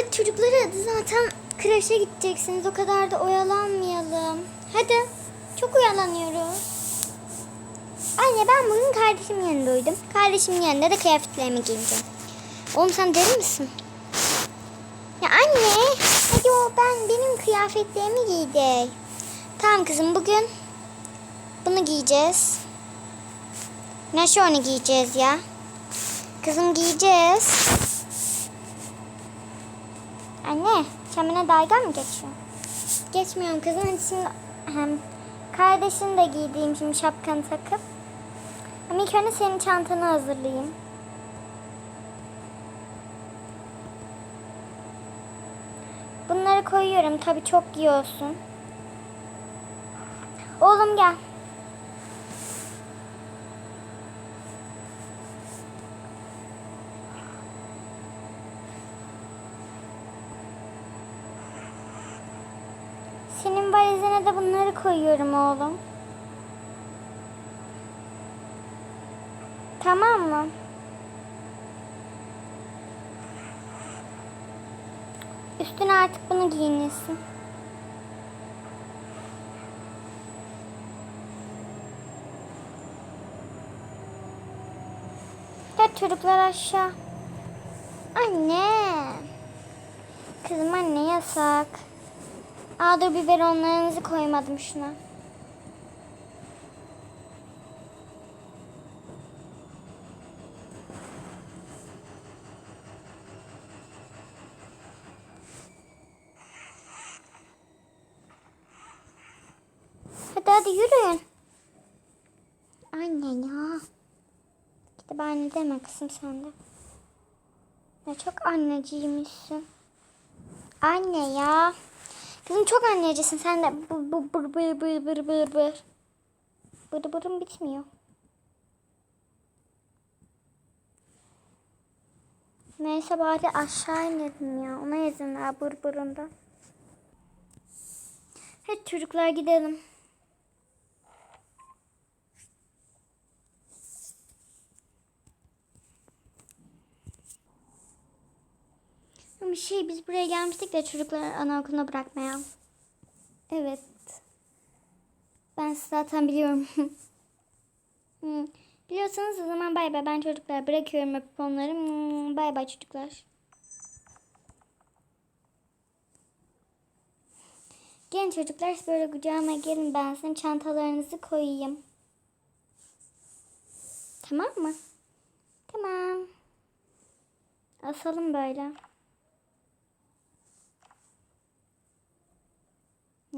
Hadi çocukları hadi zaten kreşe gideceksiniz. O kadar da oyalanmayalım. Hadi. Çok oyalanıyoruz. Anne ben bugün kardeşimin yanında uyudum. Kardeşimin yanında da kıyafetlerimi giyeceğim. Oğlum sen deli misin? Ya anne. Hadi o ben benim kıyafetlerimi giydik. Tamam kızım bugün bunu giyeceğiz. Nasıl onu giyeceğiz ya? Kızım giyeceğiz. Anne bana dalga mı geçiyorsun? Geçmiyorum kızım. Hadi şimdi hem kardeşini de giydiğim şimdi şapkanı takıp. Ama ilk önce senin çantanı hazırlayayım. Bunları koyuyorum. Tabii çok yiyorsun. Oğlum gel. Valizine de bunları koyuyorum oğlum. Tamam mı? Üstüne artık bunu giyinirsin. Hadi çocuklar aşağı. Anne. Kızım anne yasak. Aa dur biberonlarınızı koymadım şuna. Hadi hadi yürüyün. Anne ya. İşte anne deme kızım sen de. Ya çok anneciymişsin. Anne ya. Kızım çok annecisin sen de. Bu bu bır bır bır bır bır bır. Bır bırım bitmiyor. Neyse bari aşağı inelim ya. Ona izin ver bır bırında. Hadi çocuklar gidelim. Ama şey biz buraya gelmiştik de çocukları anaokuluna bırakmaya. Evet. Ben zaten biliyorum. Hmm. Biliyorsanız o zaman bay bay. Ben çocuklara bırakıyorum öpüp onları. Hmm, Bay bay çocuklar. Gelin çocuklar böyle kucağıma gelin ben sizin çantalarınızı koyayım. Tamam mı? Tamam. Asalım böyle.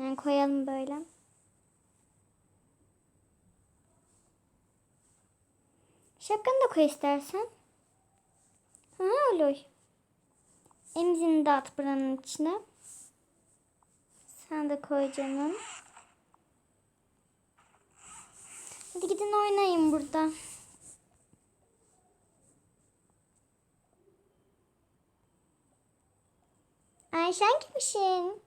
Yani koyalım böyle. Şapkanı da koy istersen. Ha olur. Emzini de at buranın içine. Sen de koy canım. Hadi gidin oynayın burada. Ayşen kimsin?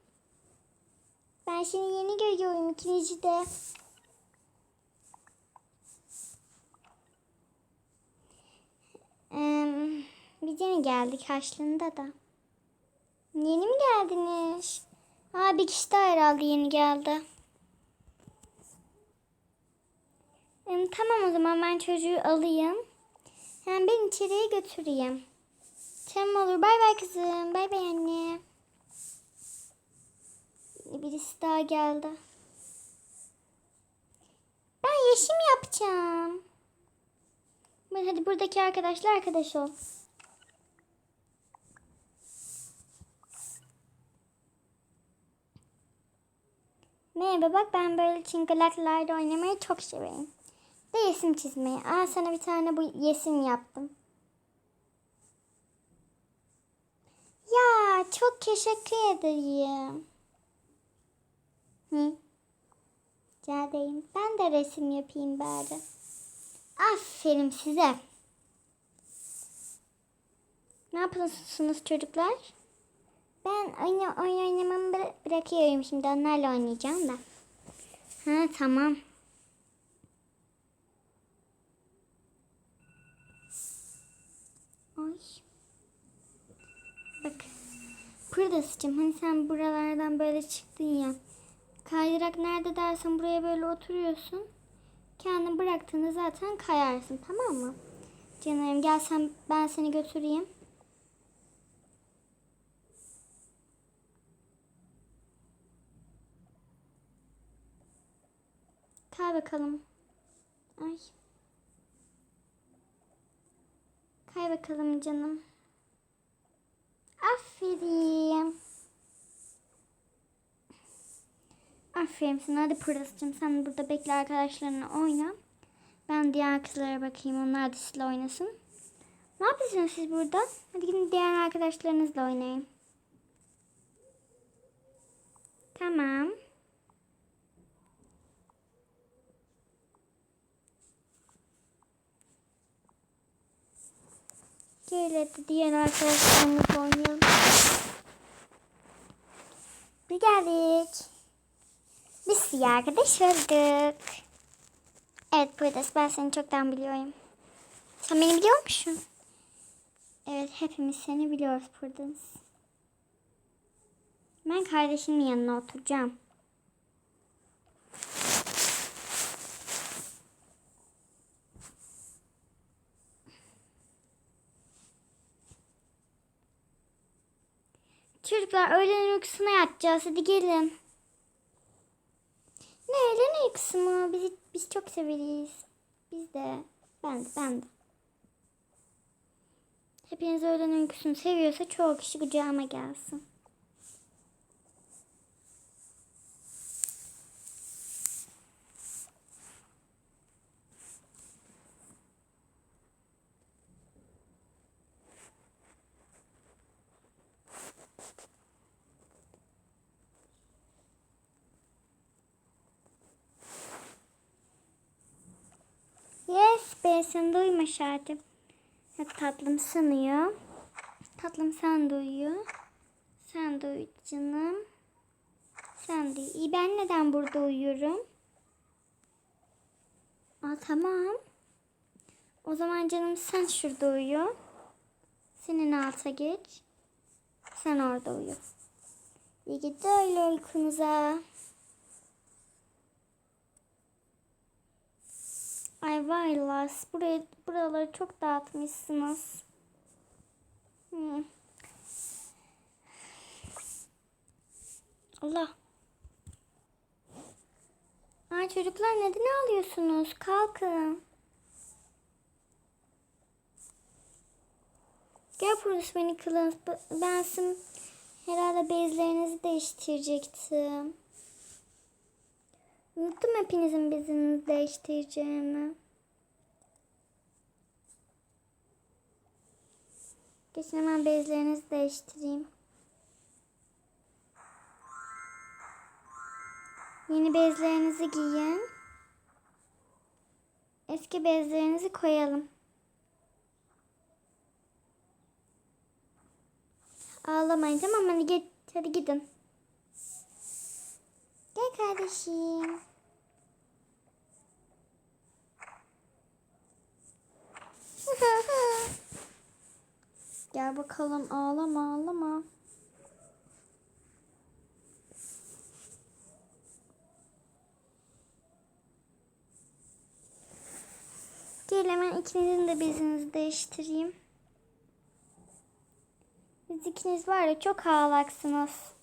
Ben seni yeni görüyorum ikinizi de. Ee, biz yeni geldik Haçlı'nda da. Yeni mi geldiniz? Aa, bir kişi daha herhalde yeni geldi. Ee, tamam o zaman ben çocuğu alayım. Hem ben içeriye götüreyim. Tamam olur. Bay bay kızım. Bay bay anne. Birisi daha geldi. Ben yeşim yapacağım. Ben hadi buradaki arkadaşla arkadaş ol. Merhaba bak ben böyle çıngılaklarda oynamayı çok severim. De resim çizmeyi. Aa sana bir tane bu resim yaptım. Ya çok teşekkür ederim. Hı. Rica ederim. Ben de resim yapayım bari. Aferin size. Ne yapıyorsunuz çocuklar? Ben oyun, oyun oynamamı bıra- bırakıyorum şimdi. Onlarla oynayacağım da. Ha tamam. Ay. Bak. Pırdas'cığım hani sen buralardan böyle çıktın ya. Kaydırak nerede dersen buraya böyle oturuyorsun. Kendini bıraktığında zaten kayarsın tamam mı? Canım gel sen ben seni götüreyim. Kay bakalım. Ay. Kay bakalım canım. Aferin. Aferin. Hadi Pıras'cığım sen burada bekle arkadaşlarına oyna. Ben diğer kızlara bakayım. Onlar da sizle oynasın. Ne yapıyorsunuz siz burada? Hadi gidin diğer arkadaşlarınızla oynayın. Tamam. Hadi diğer arkadaşlarımızla oynayalım. Bir geldik. Biz iyi arkadaş olduk. Evet Pırdas ben seni çoktan biliyorum. Sen beni biliyor musun? Evet hepimiz seni biliyoruz Pırdas. Ben kardeşimin yanına oturacağım. Çocuklar öğlen uykusuna yatacağız. Hadi gelin. Öğlen uykusu mu? Biz, çok severiz. Biz de. Ben de. Ben de. Hepiniz öğlen uykusunu seviyorsa çoğu kişi kucağıma gelsin. Uyuma şartım. Hadi tatlım sanıyor. Tatlım sen uyu. Sen de uyu canım. Sen de uyu. İyi ben neden burada uyuyorum? Aa tamam. O zaman canım sen şurada uyu. Senin alta geç. Sen orada uyu. İyi geceler uykunuza. Ay Vaylas, burayı, buraları çok dağıtmışsınız. Hmm. Allah. Ay çocuklar neden ağlıyorsunuz? Kalkın. Gel burası beni kılın. Ben sizin herhalde bezlerinizi değiştirecektim. Unuttum hepinizin bezini değiştireceğimi. Geçin hemen bezlerinizi değiştireyim. Yeni bezlerinizi giyin. Eski bezlerinizi koyalım. Ağlamayın tamam? Hadi, git, hadi gidin. Gel kardeşim. Gel bakalım ağlama ağlama. Gel hemen ikinizin de bezinizi değiştireyim. Siz ikiniz var ya çok ağlaksınız.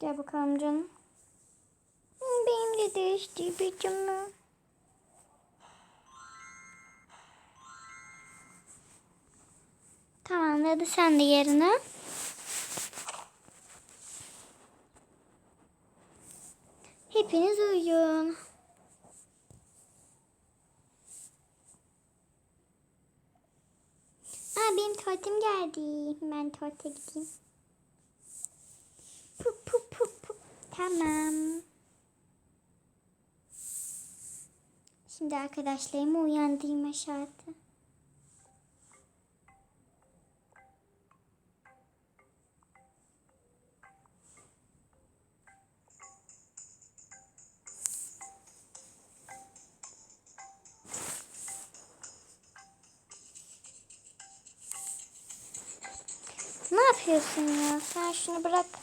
Gel bakalım canım. Benim de değişti bir canım. Tamam hadi sen de yerine. Hepiniz uyuyun. Aa, benim tuvaletim geldi. Ben tuvalete gideyim. Tamam. Şimdi arkadaşlarımı uyandırma şartı. Ne yapıyorsun ya? Sen şunu bırak.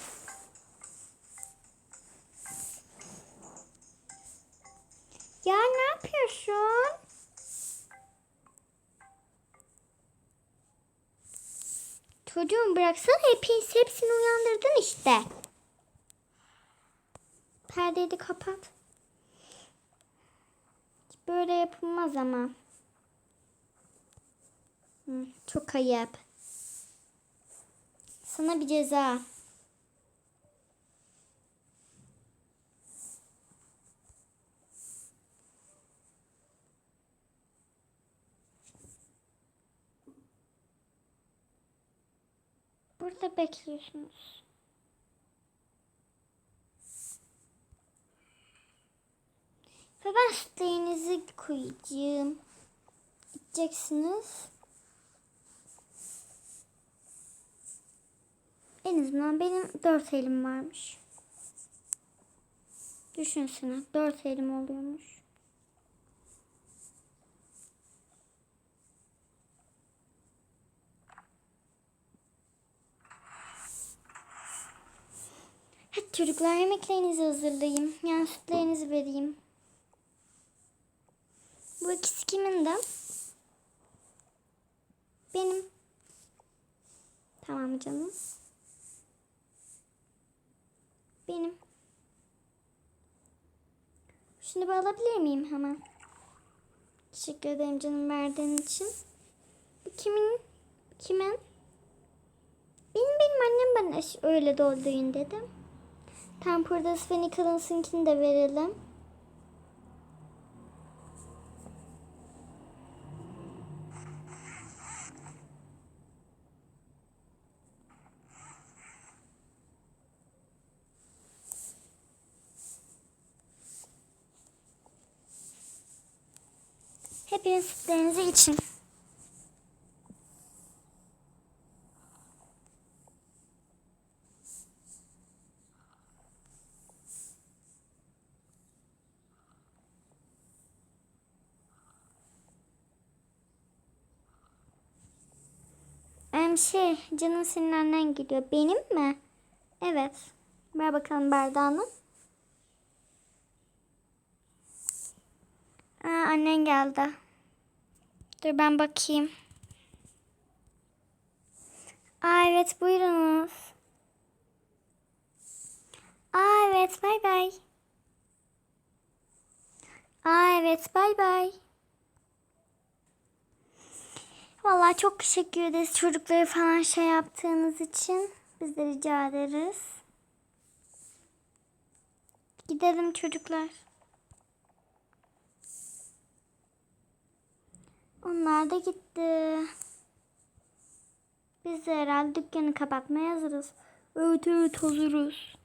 Çocuğum bıraksana hepiniz hepsini uyandırdın işte. Perdeyi de kapat. Böyle yapılmaz ama. Çok ayıp. Sana bir ceza. Burada bekliyorsunuz. Ve ben sütlerinizi koyacağım. İçeceksiniz. En azından benim dört elim varmış. Düşünsene dört elim oluyormuş. Hadi çocuklar yemeklerinizi hazırlayayım. Yani sütlerinizi vereyim. Bu ikisi kimin de? Benim. Tamam canım. Benim. Şunu alabilir miyim hemen? Teşekkür ederim canım verdiğin için. Bu kimin? Kimin? Benim benim annem bana öyle doldurun dedim. Burada ve Nicholas'ınkini de verelim. Hepiniz sütlerinizi için. Şey, canım senin annen geliyor. Benim mi? Evet. Ver bakalım bardağını. Aa, annen geldi. Dur ben bakayım. Aa evet buyurunuz. Aa evet bay bay. Aa evet bay bay. Vallahi çok teşekkür ederiz çocukları falan şey yaptığınız için. Biz de rica ederiz. Gidelim çocuklar. Onlar da gitti. Biz de herhalde dükkanı kapatmaya hazırız. Evet evet hazırız.